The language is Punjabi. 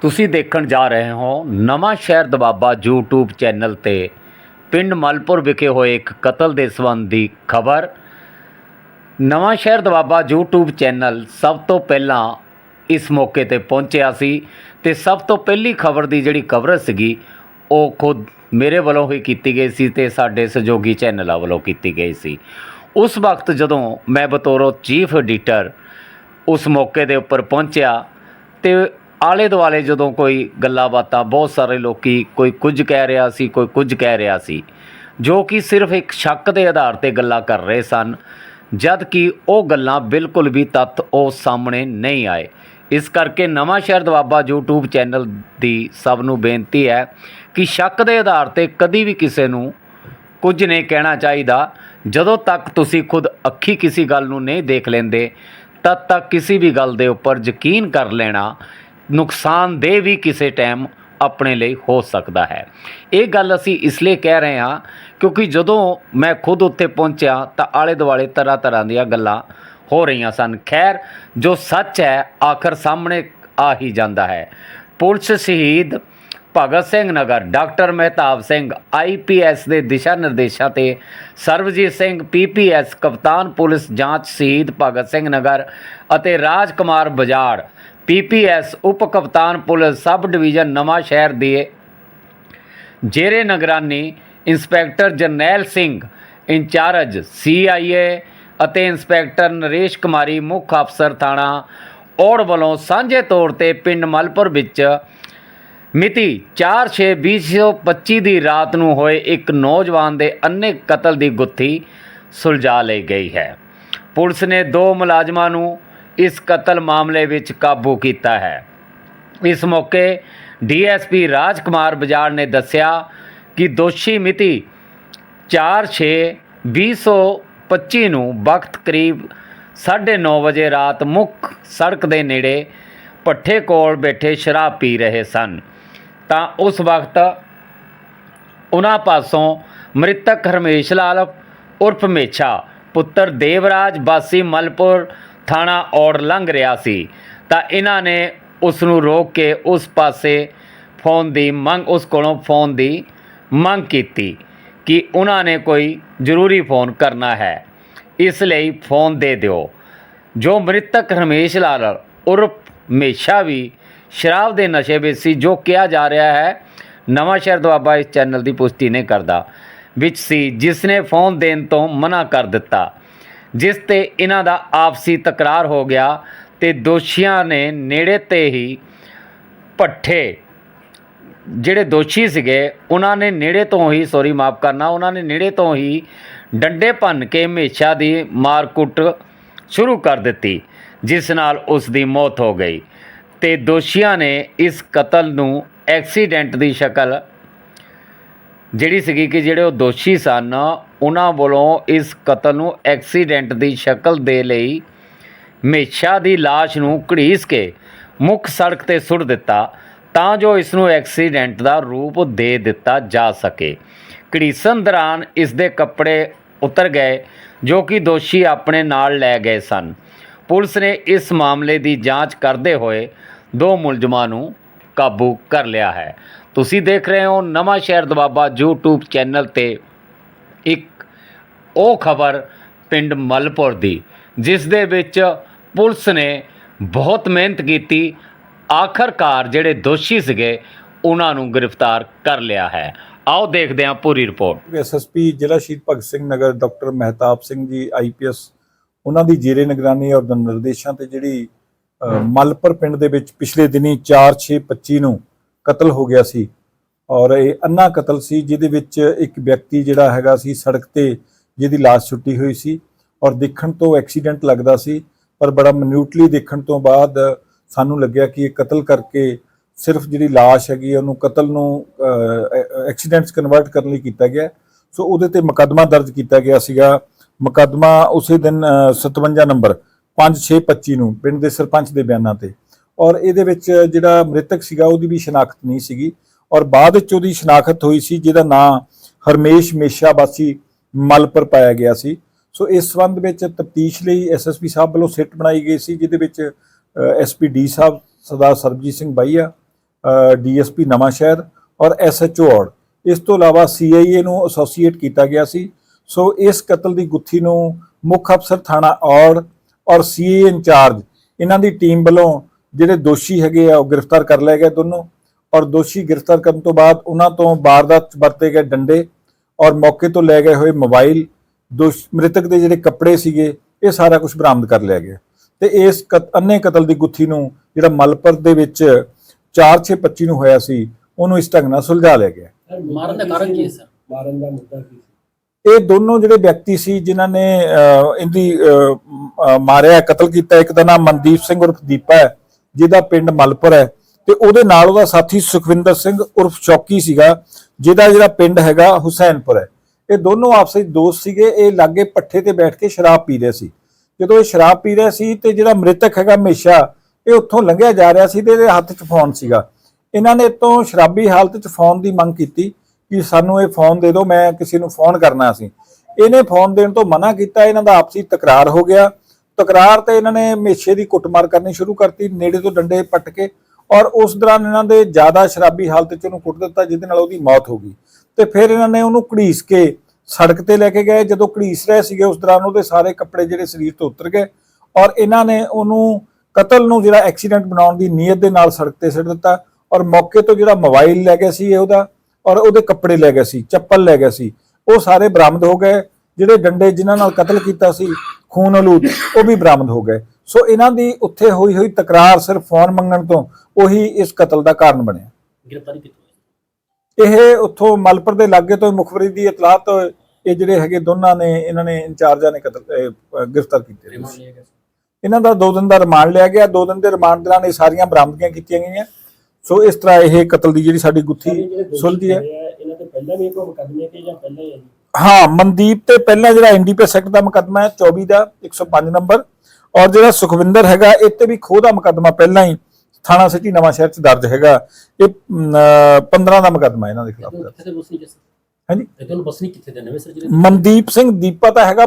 ਤੁਸੀਂ ਦੇਖਣ ਜਾ ਰਹੇ ਹੋ ਨਵਾਂ ਸ਼ਹਿਰ ਦਬਾਬਾ YouTube ਚੈਨਲ ਤੇ। ਪਿੰਡ ਮਲਪੁਰ ਵਿਖੇ ਹੋਏ ਇੱਕ ਕਤਲ ਦੇ ਸੰਬੰਧ ਦੀ ਖਬਰ। ਨਵਾਂ ਸ਼ਹਿਰ ਦਬਾਬਾ YouTube ਚੈਨਲ ਸਭ ਤੋਂ ਪਹਿਲਾਂ ਇਸ ਮੌਕੇ ਤੇ ਪਹੁੰਚਿਆ ਸੀ ਤੇ ਸਭ ਤੋਂ ਪਹਿਲੀ ਖਬਰ ਦੀ ਜਿਹੜੀ ਕਵਰੇਜ ਸੀਗੀ, ਉਹ ਖੁਦ ਮੇਰੇ ਵੱਲੋਂ ਹੀ ਕੀਤੀ ਗਈ ਸੀ ਤੇ ਸਾਡੇ ਸਹਿਯੋਗੀ ਚੈਨਲਾਂ ਵੱਲੋਂ ਕੀਤੀ ਗਈ ਸੀ। ਉਸ ਵਕਤ ਜਦੋਂ ਮੈਂ ਬਤੌਰ ਚੀਫ ਐਡੀਟਰ ਉਸ ਮੌਕੇ ਦੇ ਉੱਪਰ ਪਹੁੰਚਿਆ ਤੇ ਆਲੇ ਦੁਆਲੇ ਜਦੋਂ ਕੋਈ ਗੱਲਾਂ ਬਾਤਾਂ ਬਹੁਤ ਸਾਰੇ ਲੋਕੀ ਕੋਈ ਕੁਝ ਕਹਿ ਰਿਹਾ ਸੀ, ਕੋਈ ਕੁਝ ਕਹਿ ਰਿਹਾ ਸੀ, ਜੋ ਕਿ ਸਿਰਫ ਇੱਕ ਸ਼ੱਕ ਦੇ ਆਧਾਰ ਤੇ ਗੱਲਾਂ ਕਰ ਰਹੇ ਸਨ, ਜਦ ਕਿ ਉਹ ਗੱਲਾਂ ਬਿਲਕੁਲ ਵੀ ਤੱਤ ਉਹ ਸਾਹਮਣੇ ਨਹੀਂ ਆਏ। ਇਸ ਕਰਕੇ ਨਵਾਂ ਸ਼ਹਿਰ ਦਵਾਬਾ YouTube ਚੈਨਲ ਦੀ ਸਭ ਨੂੰ ਬੇਨਤੀ ਹੈ ਕਿ ਸ਼ੱਕ ਦੇ ਆਧਾਰ ਤੇ ਕਦੀ ਵੀ ਕਿਸੇ ਨੂੰ ਕੁਝ ਨਹੀਂ ਕਹਿਣਾ ਚਾਹੀਦਾ। ਜਦੋਂ ਤੱਕ ਤੁਸੀਂ ਖੁਦ ਅੱਖੀ ਕਿਸੇ ਗੱਲ ਨੂੰ ਨਹੀਂ ਦੇਖ ਲੈਂਦੇ, ਤਦ ਤੱਕ ਕਿਸੇ ਵੀ ਗੱਲ ਦੇ ਉੱਪਰ ਯਕੀਨ ਕਰ ਲੈਣਾ ਨੁਕਸਾਨਦੇਹ ਵੀ ਕਿਸੇ ਟਾਈਮ ਆਪਣੇ ਲਈ ਹੋ ਸਕਦਾ ਹੈ। ਇਹ ਗੱਲ ਅਸੀਂ ਇਸ ਲਈ ਕਹਿ ਰਹੇ ਹਾਂ ਕਿਉਂਕਿ ਜਦੋਂ ਮੈਂ ਖੁਦ ਉੱਥੇ ਪਹੁੰਚਿਆ ਤਾਂ ਆਲੇ ਦੁਆਲੇ ਤਰ੍ਹਾਂ ਤਰ੍ਹਾਂ ਦੀਆਂ ਗੱਲਾਂ ਹੋ ਰਹੀਆਂ ਸਨ। ਖੈਰ, ਜੋ ਸੱਚ ਹੈ, ਆਖਰ ਸਾਹਮਣੇ ਆ ਹੀ ਜਾਂਦਾ ਹੈ। Police Shaheed Bhagat Singh Nagar, doctor Mehtab Singh IPS ਦੇ ਦਿਸ਼ਾ ਨਿਰਦੇਸ਼ਾਂ ਤੇ ਸਰਵਜੀਤ ਸਿੰਘ ਪੀਪੀਐਸ ਕਪਤਾਨ ਪੁਲਿਸ ਜਾਂਚ ਸ਼ਹੀਦ ਭਗਤ ਸਿੰਘ ਨਗਰ ਅਤੇ ਰਾਜ ਕੁਮਾਰ ਬਜਾੜ ਪੀਪੀਐਸ ਉਪ ਕਪਤਾਨ ਪੁਲਿਸ ਸਬ ਡਿਵੀਜ਼ਨ ਨਵਾਂ ਸ਼ਹਿਰ ਦੇ ਜੇਰੇ ਨਿਗਰਾਨੀ inspector Jarnail Singh, in charge CIA ਅਤੇ ਇੰਸਪੈਕਟਰ ਨਰੇਸ਼ ਕੁਮਾਰੀ, ਮੁੱਖ ਅਫਸਰ ਥਾਣਾ ਔੜ ਵੱਲੋਂ ਸਾਂਝੇ ਤੌਰ ਤੇ ਪਿੰਡ ਮਲਪੁਰ ਵਿੱਚ ਮਿਤੀ 4/6/2025 ਦੀ ਰਾਤ ਨੂੰ ਹੋਏ ਇੱਕ ਨੌਜਵਾਨ ਦੇ ਅੰਨੇ ਕਤਲ ਦੀ ਗੁੱਥੀ ਸੁਲਝਾ ਲਈ ਗਈ ਹੈ। ਪੁਲਿਸ ਨੇ ਦੋ ਮੁਲਾਜ਼ਮਾਂ ਨੂੰ ਇਸ ਕਤਲ ਮਾਮਲੇ ਵਿੱਚ ਕਾਬੂ ਕੀਤਾ ਹੈ। ਇਸ ਮੌਕੇ ਡੀਐਸਪੀ ਰਾਜਕੁਮਾਰ ਬਜਾੜ ਨੇ ਦੱਸਿਆ ਕਿ ਦੋਸ਼ੀ ਮਿਤੀ 4/6/2025 ਨੂੰ ਵਕਤ ਕਰੀਬ 9:30 ਵਜੇ ਰਾਤ ਮੁੱਖ ਸੜਕ ਦੇ ਨੇੜੇ ਪੱਠੇ ਕੋਲ ਬੈਠੇ ਸ਼ਰਾਬ ਪੀ ਰਹੇ ਸਨ। ਤਾਂ ਉਸ ਵਕਤ ਉਹਨਾਂ ਪਾਸੋਂ ਮ੍ਰਿਤਕ ਹਰਮੇਸ਼ ਲਾਲ ਉਰਫ ਮੇਛਾ, ਪੁੱਤਰ ਦੇਵਰਾਜ ਬਾਸੀ ਮਲਪੁਰ ਥਾਣਾ ਔੜ ਲੰਘ ਰਿਹਾ ਸੀ, ਤਾਂ ਇਹਨਾਂ ਨੇ ਉਸ ਨੂੰ ਰੋਕ ਕੇ ਉਸ ਪਾਸੇ ਫੋਨ ਦੀ ਮੰਗ, ਉਸ ਕੋਲੋਂ ਫੋਨ ਦੀ ਮੰਗ ਕੀਤੀ ਕਿ ਉਹਨਾਂ ਨੇ ਕੋਈ ਜ਼ਰੂਰੀ ਫੋਨ ਕਰਨਾ ਹੈ। ਇਸ ਲਈ ਫੋਨ ਦੇ ਦਿਓ। ਜੋ ਮ੍ਰਿਤਕ ਰਮੇਸ਼ ਲਾਲ ਉਰਫ ਮੇਸ਼ਾ ਵੀ ਸ਼ਰਾਬ ਦੇ ਨਸ਼ੇ ਵਿੱਚ ਸੀ, ਜੋ ਕਿਹਾ ਜਾ ਰਿਹਾ ਹੈ, ਨਵਾਂ ਸ਼ਹਿਰ ਦੁਆਬਾ ਇਸ ਚੈਨਲ ਦੀ ਪੁਸ਼ਟੀ ਨਹੀਂ ਕਰਦਾ, ਵਿੱਚ ਸੀ, ਜਿਸ ਨੇ ਫੋਨ ਦੇਣ ਤੋਂ ਮਨਾ ਕਰ ਦਿੱਤਾ। ਜਿਸ ਤੇ ਇਹਨਾਂ ਦਾ ਆਪਸੀ ਤਕਰਾਰ ਹੋ ਗਿਆ ਤੇ ਦੋਸ਼ੀਆਂ ਨੇ ਨੇੜੇ ਤੇ ਹੀ ਪੱਠੇ ਜਿਹੜੇ ਦੋਸ਼ੀ ਸੀਗੇ, ਉਹਨਾਂ ਨੇ ਨੇੜੇ ਤੋਂ ਹੀ ਸੌਰੀ ਮਾਫ ਕਰਨਾ, ਉਹਨਾਂ ਨੇ ਨੇੜੇ ਤੋਂ ਹੀ ਡੰਡੇ ਭੰਨ ਕੇ ਹਮੇਸ਼ਾ ਦੀ ਮਾਰਕੁੱਟ ਸ਼ੁਰੂ ਕਰ ਦਿੱਤੀ, ਜਿਸ ਨਾਲ ਉਸ ਦੀ ਮੌਤ ਹੋ ਗਈ। ਤੇ ਦੋਸ਼ੀਆਂ ਨੇ ਇਸ ਕਤਲ ਨੂੰ ਐਕਸੀਡੈਂਟ ਦੀ ਸ਼ਕਲ ਜਿਹੜੀ ਸੀਗੀ ਕਿ ਜਿਹੜੇ ਉਹ ਦੋਸ਼ੀ ਸਨ, ਉਹਨਾਂ ਵੱਲੋਂ ਇਸ ਕਤਲ ਨੂੰ ਐਕਸੀਡੈਂਟ ਦੀ ਸ਼ਕਲ ਦੇ ਲਈ ਮੇਸ਼ਾ ਦੀ ਲਾਸ਼ ਨੂੰ ਘੜੀਸ ਕੇ ਮੁੱਖ ਸੜਕ ਤੇ ਸੁੱਟ ਦਿੱਤਾ ਤਾਂ ਜੋ ਇਸ ਨੂੰ ਐਕਸੀਡੈਂਟ ਦਾ ਰੂਪ ਦੇ ਦਿੱਤਾ ਜਾ ਸਕੇ। ਘੜੀਸਣ ਦੌਰਾਨ ਇਸ ਦੇ ਕੱਪੜੇ ਉਤਰ ਗਏ, ਜੋ ਕਿ ਦੋਸ਼ੀ ਆਪਣੇ ਨਾਲ ਲੈ ਗਏ ਸਨ। ਪੁਲਿਸ ਨੇ ਇਸ ਮਾਮਲੇ ਦੀ ਜਾਂਚ ਕਰਦੇ ਹੋਏ ਦੋ ਮੁਲਜ਼ਮਾਂ ਨੂੰ ਕਾਬੂ ਕਰ ਲਿਆ ਹੈ। ਤੁਸੀਂ ਦੇਖ ਰਹੇ ਹੋ ਨਵਾਂ ਸ਼ਹਿਰ ਦਬਾਬਾ YouTube ਚੈਨਲ ਤੇ ਇੱਕ ਉਹ ਖਬਰ ਪਿੰਡ ਮਲਪੁਰ ਦੀ, ਜਿਸ ਦੇ ਵਿੱਚ ਪੁਲਿਸ ਨੇ ਬਹੁਤ ਮਿਹਨਤ ਕੀਤੀ, ਆਖਰਕਾਰ ਜਿਹੜੇ ਦੋਸ਼ੀ ਸੀਗੇ, ਉਹਨਾਂ ਨੂੰ ਗ੍ਰਿਫਤਾਰ ਕਰ ਲਿਆ ਹੈ। ਆਓ ਦੇਖਦੇ ਹਾਂ ਪੂਰੀ ਰਿਪੋਰਟ। ਐਸਐਸਪੀ ਜ਼ਿਲ੍ਹਾ ਸ਼ਹੀਦ ਭਗਤ ਸਿੰਘ ਨਗਰ ਡਾਕਟਰ ਮਹਿਤਾਬ ਸਿੰਘ ਜੀ ਆਈਪੀਐਸ ਉਹਨਾਂ ਦੀ ਜੇਰੇ ਨਿਗਰਾਨੀ ਔਰ ਨਿਰਦੇਸ਼ਾਂ ਤੇ ਜਿਹੜੀ ਮਲਪੁਰ ਪਿੰਡ ਦੇ ਵਿੱਚ ਪਿਛਲੇ ਦਿਨੀ 4/6/25 ਨੂੰ ਕਤਲ ਹੋ ਗਿਆ ਸੀ। ਔਰ ਇਹ ਅੰਨਾ ਕਤਲ ਸੀ ਜਿਹਦੇ ਵਿੱਚ ਇੱਕ ਵਿਅਕਤੀ ਜਿਹੜਾ ਹੈਗਾ ਸੀ ਸੜਕ ਤੇ ਜਿਹਦੀ ਲਾਸ਼ ਛੁੱਟੀ ਹੋਈ ਸੀ ਔਰ ਦੇਖਣ ਤੋਂ ਐਕਸੀਡੈਂਟ ਲੱਗਦਾ ਸੀ ਪਰ ਬੜਾ ਮਿਨਿਊਟਲੀ ਦੇਖਣ ਤੋਂ ਬਾਅਦ ਸਾਨੂੰ ਲੱਗਿਆ ਕਿ ਇਹ ਕਤਲ ਕਰਕੇ ਸਿਰਫ ਜਿਹੜੀ ਲਾਸ਼ ਹੈਗੀ ਹੈ, ਉਹਨੂੰ ਕਤਲ ਨੂੰ ਐਕਸੀਡੈਂਟਸ ਕਨਵਰਟ ਕਰਨ ਲਈ ਕੀਤਾ ਗਿਆ। ਸੋ ਉਹਦੇ ਤੇ ਮੁਕੱਦਮਾ ਦਰਜ ਕੀਤਾ ਗਿਆ ਸੀਗਾ। ਮੁਕੱਦਮਾ ਉਸੇ ਦਿਨ ਅ, 57 ਨੰਬਰ 5625 ਨੂੰ ਪਿੰਡ ਦੇ ਸਰਪੰਚ ਦੇ ਬਿਆਨਾਂ ਤੇ। ਔਰ ਇਹਦੇ ਵਿੱਚ ਜਿਹੜਾ ਮ੍ਰਿਤਕ ਸੀਗਾ, ਉਹਦੀ ਵੀ ਸ਼ਨਾਖਤ ਨਹੀਂ ਸੀਗੀ। ਔਰ ਬਾਅਦ ਵਿੱਚ ਉਹਦੀ ਸ਼ਨਾਖਤ ਹੋਈ ਸੀ, ਜਿਹਦਾ ਨਾਂ ਹਰਮੇਸ਼ ਮੇਸ਼ਾ ਵਾਸੀ ਮਲਪੁਰ ਪਾਇਆ ਗਿਆ ਸੀ। ਸੋ ਇਸ ਸੰਬੰਧ ਵਿੱਚ ਤਫਤੀਸ਼ ਲਈ ਐਸਐਸਪੀ ਸਾਹਿਬ ਵੱਲੋਂ ਸਿੱਟ ਬਣਾਈ ਗਈ ਸੀ, ਜਿਹਦੇ ਵਿੱਚ SP D sahib, Sardar Sarabjit Singh Baia DSP Nawan Shahr ਔਰ ਐਸਐਚਓ ਔੜ। ਇਸ ਤੋਂ ਇਲਾਵਾ ਸੀਆਈਏ ਨੂੰ ਐਸੋਸੀਏਟ ਕੀਤਾ ਗਿਆ ਸੀ। ਸੋ ਇਸ ਕਤਲ ਦੀ ਗੁੱਥੀ ਨੂੰ ਮੁੱਖ ਅਫਸਰ ਥਾਣਾ ਔੜ ਔਰ ਸੀਏ ਇੰਚਾਰਜ, ਇਹਨਾਂ ਦੀ ਟੀਮ ਵੱਲੋਂ ਜਿਹੜੇ ਦੋਸ਼ੀ ਹੈਗੇ ਆ ਉਹ ਗ੍ਰਿਫਤਾਰ ਕਰ ਲਏ ਗਏ ਦੋਨੋਂ। ਔਰ ਦੋਸ਼ੀ ਗ੍ਰਿਫਤਾਰ ਕਰਨ ਤੋਂ ਬਾਅਦ ਉਹਨਾਂ ਤੋਂ ਵਾਰਦਾਤ 'ਚ ਵਰਤੇ ਗਏ ਡੰਡੇ ਔਰ ਮੌਕੇ ਤੋਂ ਲੈ ਗਏ ਹੋਏ ਮੋਬਾਈਲ ਦੋਸ਼ ਮ੍ਰਿਤਕ ਦੇ ਜਿਹੜੇ ਕੱਪੜੇ ਸੀਗੇ ਇਹ ਸਾਰਾ ਕੁਝ ਬਰਾਮਦ ਕਰ ਲਿਆ ਗਿਆ। ਤੇ ਇਸ ਕਤ- ਅੰਨੇ ਕਤਲ ਦੀ ਗੁੱਥੀ ਨੂੰ ਜਿਹੜਾ ਮਲਪਰ ਦੇ ਵਿੱਚ 4-6-25 ਨੂੰ ਹੋਇਆ ਸੀ ਉਹਨੂੰ ਇਸ ਢੰਗ ਨਾਲ ਸੁਲਝਾ ਲਿਆ ਗਿਆ। ਮਾਰਨ ਦਾ ਕਾਰਨ ਕੀ ਹੈ ਸਰ? ਮਾਰਨ ਦਾ ਮੁੱਦਾ ਕੀ ਸੀ? ਇਹ ਦੋਨੋਂ ਜਿਹੜੇ ਵਿਅਕਤੀ ਸੀ ਜਿਨ੍ਹਾਂ ਨੇ ਅਹ, ਇਹਦੀ ਮਾਰਿਆ ਕਤਲ ਕੀਤਾ ਇੱਕ ਦਾ ਨਾਮ ਮਨਦੀਪ ਸਿੰਘ ਉਰਫ ਦੀਪਾ ਹੈ। ਜਿਹਦਾ ਪਿੰਡ ਮਲਪੁਰ ਹੈ ਤੇ ਉਹਦੇ ਨਾਲ ਉਹਦਾ ਸਾਥੀ ਸੁਖਵਿੰਦਰ ਸਿੰਘ ਉਰਫ ਚੌਕੀ ਸੀਗਾ, ਜਿਹਦਾ ਜਿਹੜਾ ਪਿੰਡ ਹੈਗਾ ਹੁਸੈਨਪੁਰ ਹੈ। ਇਹ ਦੋਨੋਂ ਆਪਸ ਦੋਸਤ ਸੀਗੇ, ਇਹ ਲਾਗੇ ਪੱਠੇ ਤੇ ਬੈਠ ਕੇ ਸ਼ਰਾਬ ਪੀ ਰਹੇ ਸੀ। ਜਦੋਂ ਇਹ ਸ਼ਰਾਬ ਪੀ ਰਿਹਾ ਸੀ ਤੇ ਜਿਹੜਾ ਮ੍ਰਿਤਕ ਹੈਗਾ ਹਮੇਸ਼ਾ, ਇਹ ਉੱਥੋਂ ਲੰਘਿਆ ਜਾ ਰਿਹਾ ਸੀ ਤੇ ਇਹਦੇ ਹੱਥ 'ਚ ਫੋਨ ਸੀਗਾ। ਇਹਨਾਂ ਨੇ ਤੋਂ ਸ਼ਰਾਬੀ ਹਾਲਤ 'ਚ ਫੋਨ ਦੀ ਮੰਗ ਕੀਤੀ ਕਿ ਸਾਨੂੰ ਇਹ ਫੋਨ ਦੇ ਦਿਓ, ਮੈਂ ਕਿਸੇ ਨੂੰ ਫੋਨ ਕਰਨਾ ਸੀ। ਇਹਨੇ ਫੋਨ ਦੇਣ ਤੋਂ ਮਨਾ ਕੀਤਾ, ਇਹਨਾਂ ਦਾ ਆਪਸੀ ਤਕਰਾਰ ਹੋ ਗਿਆ। ਤਕਰਾਰ ਤੇ ਇਹਨਾਂ ਨੇ ਮੇਸ਼ੇ ਦੀ ਕੁੱਟਮਾਰ ਕਰਨੀ ਸ਼ੁਰੂ ਕਰਤੀ, ਨੇੜੇ ਤੋਂ ਡੰਡੇ ਪੱਟ ਕੇ ਔਰ ਉਸ ਦੌਰਾਨ ਇਹਨਾਂ ਦੇ ਜ਼ਿਆਦਾ ਸ਼ਰਾਬੀ ਹਾਲਤ 'ਚ ਉਹਨੂੰ ਕੁੱਟ ਦਿੱਤਾ, ਜਿਹਦੇ ਨਾਲ ਉਹਦੀ ਮੌਤ ਹੋ ਗਈ। ਤੇ ਫਿਰ ਇਹਨਾਂ ਨੇ ਉਹਨੂੰ ਘੜੀਸ ਕੇ ਸੜਕ ਤੇ ਲੈ ਕੇ ਗਏ। ਜਦੋਂ ਘੜੀਸ ਰਹੇ ਸੀਗੇ, ਉਸ ਦੌਰਾਨ ਉਹਦੇ ਸਾਰੇ ਕੱਪੜੇ ਜਿਹੜੇ ਸਰੀਰ ਤੋਂ ਉਤਰ ਗਏ ਔਰ ਇਹਨਾਂ ਨੇ ਉਹਨੂੰ ਕਤਲ ਨੂੰ ਜਿਹੜਾ ਐਕਸੀਡੈਂਟ ਬਣਾਉਣ ਦੀ ਨੀਅਤ ਦੇ ਨਾਲ ਸੜਕ ਤੇ ਸਿੱਟ ਦਿੱਤਾ ਔਰ ਮੌਕੇ ਤੋਂ ਜਿਹੜਾ ਮੋਬਾਈਲ ਲੈ ਗਿਆ ਸੀ ਇਹ ਉਹਦਾ ਔਰ ਉਹਦੇ ਕੱਪੜੇ ਲੈ ਗਏ ਸੀ, ਚੱਪਲ ਲੈ ਗਏ ਸੀ। ਉਹ ਸਾਰੇ ਬਰਾਮਦ ਹੋ ਗਏ। ਜਿਹੜੇ ਡੰਡੇ ਜਿਨ੍ਹਾਂ ਨਾਲ ਕਤਲ ਕੀਤਾ ਸੀ ਖੂਨ ਆਲੂਦ ਉਹ ਵੀ ਬਰਾਮਦ ਹੋ ਗਏ। ਸੋ ਇਹਨਾਂ ਦੀ ਉੱਥੇ ਹੋਈ ਹੋਈ ਤਕਰਾਰ ਸਿਰਫ ਫੋਨ ਮੰਗਣ ਤੋਂ ਉਹੀ ਇਸ ਕਤਲ ਦਾ ਕਾਰਨ ਬਣਿਆ। ਗ੍ਰਿਫਤਾਰੀ ਕਿੱਥੋਂ ਹੋਈ? ਇਹ ਉੱਥੋਂ ਮਲਪੁਰ ਦੇ ਲਾਗੇ ਤੋਂ ਮੁਖਬਰੀ ਦੀ ਇਤਲਾਹ ਤੋਂ ਇਹ ਜਿਹੜੇ ਹੈਗੇ ਦੋਨਾਂ ਨੇ ਇਹਨਾਂ ਨੇ ਇੰਚਾਰਜਾਂ ਨੇ ਕਤਲ ਗ੍ਰਿਫਤਾਰ ਕੀਤੇ। ਇਹਨਾਂ ਦਾ 2 ਦਿਨ ਦਾ ਰਿਮਾਂਡ ਲਿਆ ਗਿਆ। 2 ਦਿਨ ਦੇ ਰਿਮਾਂਡ ਦੌਰਾਨ ਇਹ ਸਾਰੀਆਂ ਬਰਾਮਦਗੀਆਂ ਕੀਤੀਆਂ ਗਈਆਂ। ਸੋ ਇਸ ਤਰ੍ਹਾਂ ਇਹ ਕਤਲ ਦੀ ਜਿਹੜੀ ਸਾਡੀ ਗੁੱਥੀ ਸੁਲਝੀ ਹੈ। ਇਹਨਾਂ ਤੇ ਪਹਿਲਾਂ ਵੀ ਕੋਈ ਮੁਕੱਦਮੇ ਕਿ ਜਾਂ ਪਹਿਲਾਂ ਹੀ ਹੈ ਮਨਦੀਪ ਤੇ ਪਹਿਲਾਂ ਜਿਹੜਾ ਐਨਡੀਪੀਐਸ ਐਕਟ ਦਾ ਮੁਕੱਦਮਾ ਹੈ 24 ਦਾ 105 ਨੰਬਰ। ਔਰ ਜਿਹੜਾ ਸੁਖਵਿੰਦਰ ਹੈਗਾ ਇਹ ਤੇ ਵੀ ਖੋਹ ਦਾ ਮੁਕੱਦਮਾ ਪਹਿਲਾਂ ਹੀ ਥਾਣਾ ਸਿਟੀ ਨਵਾਂ ਸ਼ਹਿਰ ਚ ਦਰਜ ਹੈਗਾ। ਇਹ ਅਮ, ਅਹ, 15 ਦਾ ਮੁਕੱਦਮਾ ਇਹਨਾਂ ਦੇ ਖਿਲਾਫ ਹਾਂਜੀ। ਤੁਹਾਨੂੰ ਬਸਨੀ ਕਿੱਥੇ ਦੇ ਨਵੇਂ ਸਰ ਜਿਹੜੇ ਮਨਦੀਪ ਸਿੰਘ ਦੀਪਾ ਤਾਂ ਹੈਗਾ